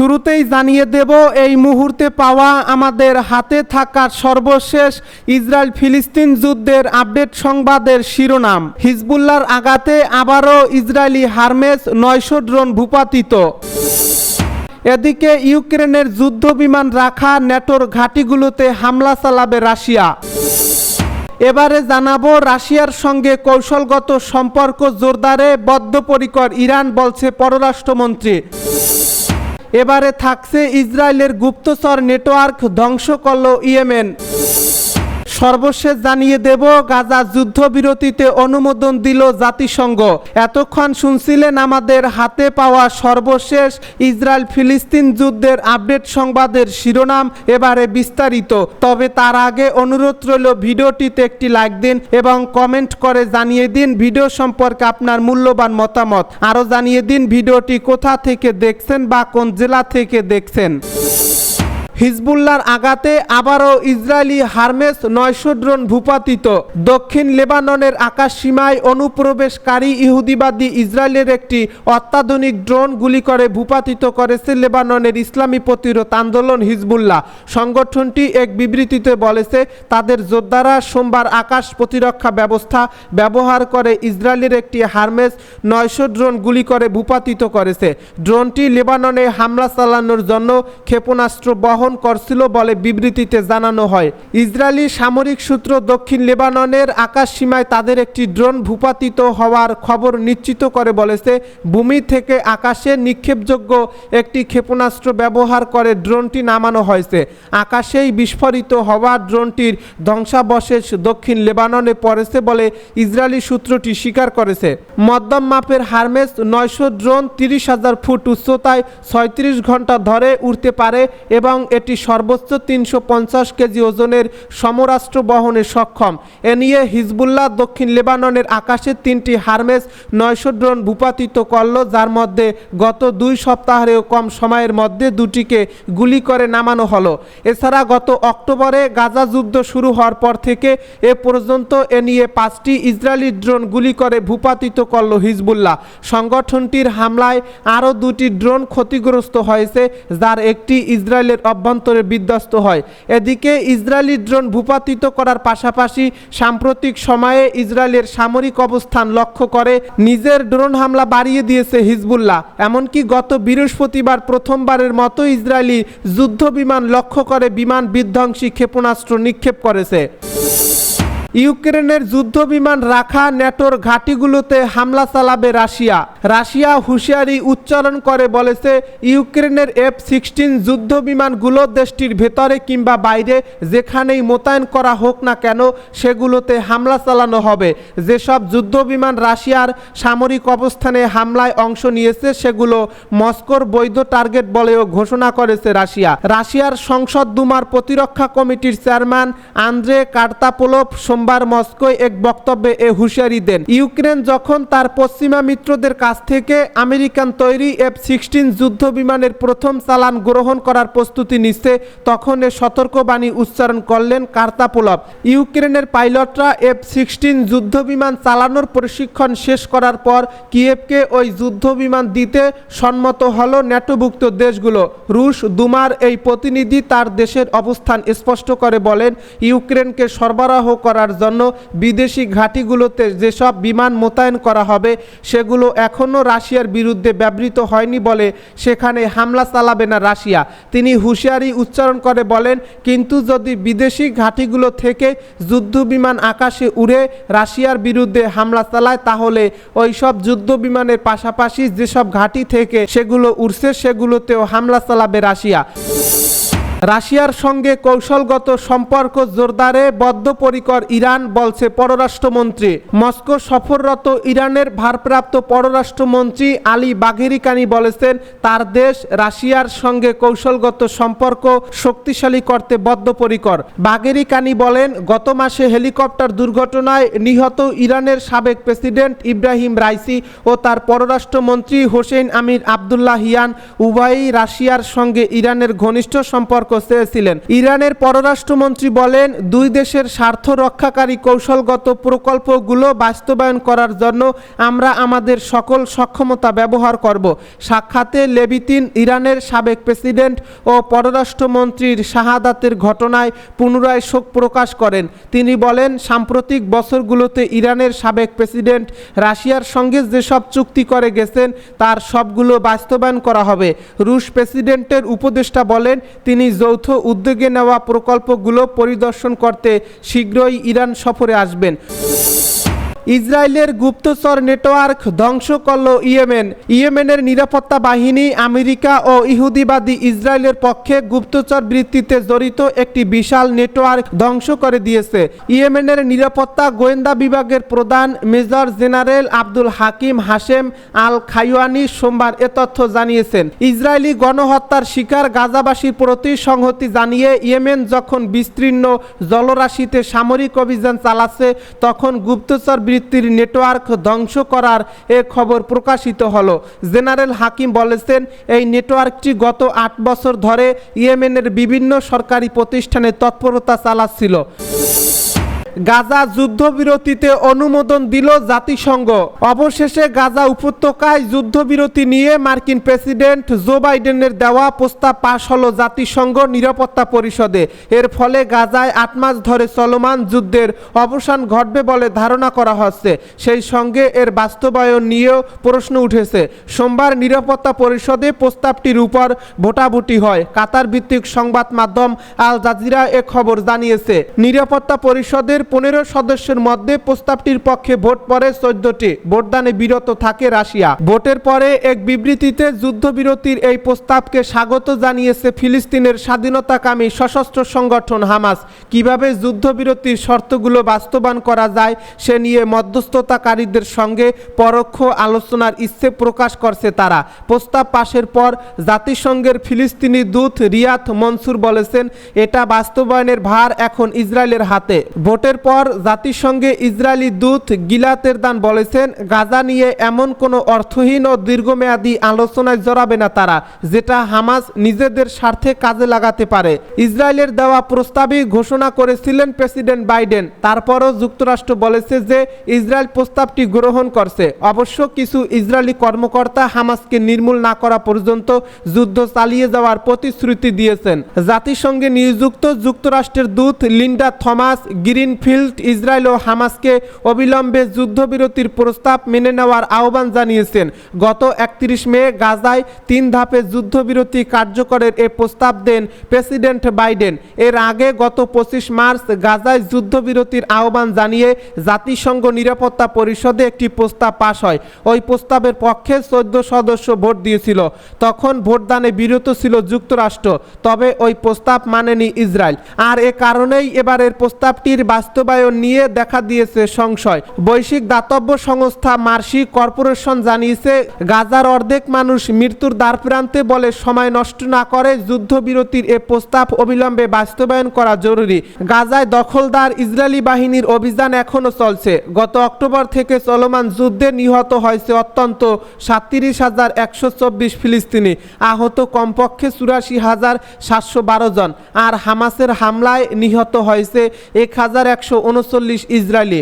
শুরুতেই জানিয়ে দেব, এই মুহূর্তে পাওয়া আমাদের হাতে থাকা সর্বশেষ ইসরায়েল ফিলিস্তিন যুদ্ধের আপডেট সংবাদের শিরোনাম। হিজবুল্লার আঘাতে আবারও ইসরায়েলি হারমেস নয়শো ড্রোন ভূপাতিত। এদিকে ইউক্রেনের যুদ্ধ বিমান রাখা ন্যাটোর ঘাঁটিগুলোতে হামলা চালাবে রাশিয়া। এবারে জানাব, রাশিয়ার সঙ্গে কৌশলগত সম্পর্ক জোরদারে, বদ্ধপরিকর ইরান বলছে পররাষ্ট্রমন্ত্রী। এবারে থাকছে ইসরায়েলের গুপ্তচর নেটওয়ার্ক ধ্বংস করল ইয়েমেন। সর্বশেষ জানিয়ে দেব, গাজা যুদ্ধবিরতিতে অনুমোদন দিল জাতিসংঘ। এতক্ষণ শুনছিলেন আমাদের হাতে পাওয়া সর্বশেষ ইসরায়েল ফিলিস্তিন যুদ্ধের আপডেট সংবাদের শিরোনাম, এবারে বিস্তারিত। তবে তার আগে অনুরোধ রইল ভিডিওটিতে একটি লাইক দিন এবং কমেন্ট করে জানিয়ে দিন ভিডিও সম্পর্কে আপনার মূল্যবান মতামত। আরও জানিয়ে দিন ভিডিওটি কোথা থেকে দেখছেন বা কোন জেলা থেকে দেখছেন। হিজবুল্লার আঘাতে আবারও ইসরায়েলি হারমেস নয়শো ড্রোন ভূপাতিত। দক্ষিণ লেবাননের আকাশ সীমায় অনুপ্রবেশকারী ইহুদিবাদী ইসরায়েলের একটি অত্যাধুনিক ড্রোন গুলি করে ভূপাতিত করেছে লেবাননের ইসলামী প্রতিরোধ আন্দোলন হিজবুল্লাহ। সংগঠনটি এক বিবৃতিতে বলেছে, তাদের যোদ্ধারা সোমবার আকাশ প্রতিরক্ষা ব্যবস্থা ব্যবহার করে ইসরায়েলের একটি হারমেস নয়শো ড্রোন গুলি করে ভূপাতিত করেছে। ড্রোনটি লেবাননে হামলা চালানোর জন্য ক্ষেপণাস্ত্র বহন করছিল বলে বিবৃতিতে জানানো হয়। ইসরায়েলি সামরিক সূত্র দক্ষিণ লেবাননের আকাশ সীমায় তাদের একটি ড্রোন ভূপাতিত হওয়ার খবর নিশ্চিত করে বলেছে, ভূমি থেকে আকাশে নিক্ষেপযোগ্য একটি ক্ষেপণাস্ত্র ব্যবহার করে ড্রোনটি নামানো হয়েছে। আকাশেই বিস্ফোরিত হওয়া ড্রোনটির ধ্বংসাবশেষ দক্ষিণ লেবাননে পড়েছে বলে ইসরায়েলি সূত্রটি স্বীকার করেছে। মধ্যম মাপের হারমেস নয়শো ড্রোন তিরিশ হাজার ফুট উচ্চতায় ছয়ত্রিশ ঘণ্টা ধরে উড়তে পারে এবং এটি সর্বোচ্চ তিনশো পঞ্চাশ কেজি ওজনের সমরাষ্ট্র বহনে সক্ষম। এ নিয়ে হিজবুল্লাহ দক্ষিণ লেবাননের আকাশে তিনটি হারমেস, নয়শো ড্রোন ভূপাতিত করল, যার মধ্যে গত দুই সপ্তাহেরও কম সময়ের মধ্যে দুটিকে গুলি করে নামানো হলো। এছাড়া গত অক্টোবরে গাজা যুদ্ধ শুরু হওয়ার পর থেকে এ পর্যন্ত এ নিয়ে পাঁচটি ইসরায়েলি ড্রোন গুলি করে ভূপাতিত করল হিজবুল্লাহ। সংগঠনটির হামলায় আরও দুটি ড্রোন ক্ষতিগ্রস্ত হয়েছে, যার একটি ইসরায়েলের অভ্যন্তরে বিধ্বস্ত হয়। এদিকে ইসরায়েলি ড্রোন ভূপাতিত করার পাশাপাশি সাম্প্রতিক সময়ে ইসরায়েলের সামরিক অবস্থান লক্ষ্য করে নিজের ড্রোন হামলা বাড়িয়ে দিয়েছে হিজবুল্লাহ। এমনকি গত বৃহস্পতিবার প্রথমবারের মতো ইসরায়েলি যুদ্ধ বিমান লক্ষ্য করে বিমান বিধ্বংসী ক্ষেপণাস্ত্র নিক্ষেপ করেছে। ইউক্রেনের যুদ্ধ বিমান রাখা ন্যাটোর ঘাঁটিগুলোতে হামলা চালাবে রাশিয়া। রাশিয়া হুঁশিয়ারি উচ্চারণ করে বলেছে, ইউক্রেনের এফ সিক্সটিন যুদ্ধ বিমানগুলো দেশটির ভেতরে কিংবা বাইরে যেখানেই মোতায়েন করা হোক না কেন, সেগুলোতে হামলা চালানো হবে। যেসব যুদ্ধ বিমান রাশিয়ার সামরিক অবস্থানে হামলায় অংশ নিয়েছে, সেগুলো মস্কোর বৈধ টার্গেট বলেও ঘোষণা করেছে রাশিয়া। রাশিয়ার সংসদ দুমার প্রতিরক্ষা কমিটির চেয়ারম্যান আন্দ্রে কার্তাপোলভ সোমবার মস্কোয় এক বক্তব্যে এ হুঁশিয়ারি দেন। ইউক্রেন যখন তার পশ্চিমা মিত্রদের কাছ থেকে আমেরিকান তৈরি এফ সিক্সটিন যুদ্ধ বিমানের প্রথম চালান গ্রহণ করার প্রস্তুতি নিচ্ছে, তখন এ সতর্কবাণী উচ্চারণ করলেন কার্তাপোলভ। ইউক্রেনের পাইলটরা এফ সিক্সটিন যুদ্ধ বিমান চালানোর প্রশিক্ষণ শেষ করার পর কিয়েভকে ওই যুদ্ধ বিমান দিতে সম্মত হল ন্যাটোভুক্ত দেশগুলো। রুশ দুমার এই প্রতিনিধি তার দেশের অবস্থান স্পষ্ট করে বলেন, ইউক্রেনকে সরবরাহ করার জন্য বিদেশি ঘাঁটিগুলোতে যেসব বিমান মোতায়েন করা হবে, সেগুলো এখনও রাশিয়ার বিরুদ্ধে ব্যবহৃত হয়নি বলে সেখানে হামলা চালাবে না রাশিয়া। তিনি হুঁশিয়ারি উচ্চারণ করে বলেন, কিন্তু যদি বিদেশি ঘাঁটিগুলো থেকে যুদ্ধ বিমান আকাশে উড়ে রাশিয়ার বিরুদ্ধে হামলা চালায়, তাহলে ওই সব যুদ্ধ বিমানের পাশাপাশি যেসব ঘাঁটি থেকে সেগুলো উড়ছে, সেগুলোতেও হামলা চালাবে রাশিয়া। রাশিয়ার সঙ্গে কৌশলগত সম্পর্ক জোরদারে বদ্ধপরিকর ইরান বলছে পররাষ্ট্রমন্ত্রী। মস্কো সফররত ইরানের ভারপ্রাপ্ত পররাষ্ট্রমন্ত্রী আলী বাঘেরিকানি বলেছেন, তার দেশ রাশিয়ার সঙ্গে কৌশলগত সম্পর্ক শক্তিশালী করতে বদ্ধপরিকর। বাঘেরিকানি বলেন, গত মাসে হেলিকপ্টার দুর্ঘটনায় নিহত ইরানের সাবেক প্রেসিডেন্ট ইব্রাহিম রাইসি ও তার পররাষ্ট্রমন্ত্রী হোসেন আমির আবদুল্লাহিয়ান উভয়ই রাশিয়ার সঙ্গে ইরানের ঘনিষ্ঠ সম্পর্ক সম্পর্ক ইরানের পররাষ্ট্রমন্ত্রী বলেন, দুই দেশের স্বার্থ রক্ষাকারী কৌশলগত প্রকল্পগুলো বাস্তবায়ন করার জন্য আমরা আমাদের সকল সক্ষমতা ব্যবহার করব। সাক্ষাতে লেবিতিন ইরানের সাবেক প্রেসিডেন্ট ও পররাষ্ট্রমন্ত্রীর শাহাদাতের ঘটনায় পুনরায় শোক প্রকাশ করেন। তিনি বলেন, সাম্প্রতিক বছরগুলোতে ইরানের সাবেক প্রেসিডেন্ট রাশিয়ার সঙ্গে যেসব চুক্তি করে গেছেন, তার সবগুলো বাস্তবায়ন করা হবে। রুশ প্রেসিডেন্টের উপদেষ্টা বলেন, তিনি যৌথ উদ্যোগে নেওয়া প্রকল্পগুলো পরিদর্শন করতে শীঘ্রই ইরান সফরে আসবেন। ইসরায়েলের গুপ্তচর নেটওয়ার্ক ধ্বংস করল ইয়েমেন। ইয়েমেনের নিরাপত্তা বাহিনী আমেরিকা ও ইহুদিবাদী ইসরায়েলের পক্ষে গুপ্তচর বৃত্তিতে জড়িত একটি বিশাল নেটওয়ার্ক ধ্বংস করে দিয়েছে। ইয়েমেনের নিরাপত্তা গোয়েন্দা বিভাগের প্রধান major general Abdul Hakim Hashem al Khaiwani সোমবার এ তথ্য জানিয়েছেন। ইসরায়েলি গণহত্যার শিকার গাজাবাসীর প্রতি সংহতি জানিয়ে ইয়েমেন যখন বিস্তীর্ণ জলরাশিতে সামরিক অভিযান চালাচ্ছে, তখন গুপ্তচর বৃত্তির নেটওয়ার্ক ধ্বংস করার এ খবর প্রকাশিত হলো। জেনারেল হাকিম বলেছেন, এই নেটওয়ার্কটি গত আট বছর ধরে ইয়েমেনের বিভিন্ন সরকারি প্রতিষ্ঠানে তৎপরতা চালাচ্ছিল। গাজা যুদ্ধবিরতিতে অনুমোদন দিল জাতিসংঘ। অবশেষে গাজা উপত্যকায় যুদ্ধবিরতি নিয়ে মার্কিন প্রেসিডেন্ট জো বাইডেনের দেওয়া প্রস্তাব পাশ হলো জাতিসংঘ নিরাপত্তা পরিষদে। এর ফলে গাজায় আট মাস ধরে চলমান যুদ্ধের অবসান ঘটবে বলে ধারণা করা হচ্ছে। সেই সঙ্গে এর বাস্তবায়ন নিয়েও প্রশ্ন উঠেছে। সোমবার নিরাপত্তা পরিষদে প্রস্তাবটির উপর ভোটাভুটি হয়। কাতার ভিত্তিক সংবাদ মাধ্যম আল জাজিরা এ খবর জানিয়েছে। নিরাপত্তা পরিষদের পনেরো সদস্যের মধ্যে প্রস্তাবটির পক্ষে ভোট পড়ে চোদ্দটি। ভোটদানে বিরত থাকে রাশিয়া। ভোটের পরে এক বিবৃতিতে যুদ্ধবিরতির এই প্রস্তাবকে স্বাগত জানিয়েছে ফিলিস্তিনের স্বাধীনতাকামী সশস্ত্র সংগঠন হামাস। কীভাবে যুদ্ধবিরতির শর্তগুলো বাস্তবায়ন করা যায় সে নিয়ে মধ্যস্থতাকারীদের সঙ্গে পরোক্ষ আলোচনার ইচ্ছে প্রকাশ করছে তারা। প্রস্তাব পাশের পর জাতিসংঘের ফিলিস্তিনি দূত রিয়াত মনসুর বলেছেন, এটা বাস্তবায়নের ভার এখন ইসরায়েলের হাতে। ভোটের পর জাতিসংঘে ইসরায়েলি দূত গিলাতের দান বলেছেন, গাজা নিয়ে এমন কোনো অর্থহীন ও দীর্ঘমেয়াদী আলোচনায় জড়াবে না তারা, যেটা হামাস নিজেদের স্বার্থে কাজে লাগাতে পারে। ইসরায়েলের দেওয়া প্রস্তাবই ঘোষণা করেছিলেন প্রেসিডেন্ট বাইডেন। তারপরও যুক্তরাষ্ট্র বলেছে যে ইসরায়েল প্রস্তাবটি গ্রহণ করছে। অবশ্য কিছু ইসরায়েলি কর্মকর্তা হামাসকে নির্মূল না করা পর্যন্ত যুদ্ধ চালিয়ে যাওয়ার প্রতিশ্রুতি দিয়েছেন। জাতিসংঘে নিযুক্ত যুক্তরাষ্ট্রের দূত লিন্ডা থমাস গ্রিনফিল্ড ইসরায়েল ও হামাসকে অবিলম্বে যুদ্ধবিরতির প্রস্তাব মেনে নেওয়ার আহ্বান জানিয়েছেন। গত একত্রিশ মে গাজায় তিন ধাপে যুদ্ধবিরতি কার্যকরের এ প্রস্তাব দেন প্রেসিডেন্ট বাইডেন। এর আগে গত পঁচিশ মার্চ গাজায় যুদ্ধবিরতির আহ্বান জানিয়ে জাতিসংঘ নিরাপত্তা পরিষদে একটি প্রস্তাব পাশ হয়। ওই প্রস্তাবের পক্ষে চোদ্দ সদস্য ভোট দিয়েছিল। তখন ভোটদানে বিরত ছিল যুক্তরাষ্ট্র, তবে ওই প্রস্তাব মানেনি ইসরায়েল। আর এ কারণেই এবারের প্রস্তাবটির বাস্তবায়ন নিয়ে দেখা দিয়েছে সংশয়। বৈশ্বিক দাতব্য সংস্থা মার্সি কর্পোরেশন জানিয়েছে, গাজার অর্ধেক মানুষ মৃত্যুর দ্বারপ্রান্তে বলে সময় নষ্ট না করে যুদ্ধবিরতির এ প্রস্তাব অবিলম্বে বাস্তবায়ন করা জরুরি। গাজায় দখলদার ইসরায়েলি বাহিনীর অভিযান এখনও চলছে। গত অক্টোবর থেকে চলমান যুদ্ধে নিহত হয়েছে অত্যন্ত সাতত্রিশ হাজার একশো চব্বিশ ফিলিস্তিনি। আহত কমপক্ষে চুরাশি হাজার সাতশো বারো জন। আর হামাসের হামলায় নিহত হয়েছে এক হাজার একশো উনচল্লিশ ইসরায়েলি।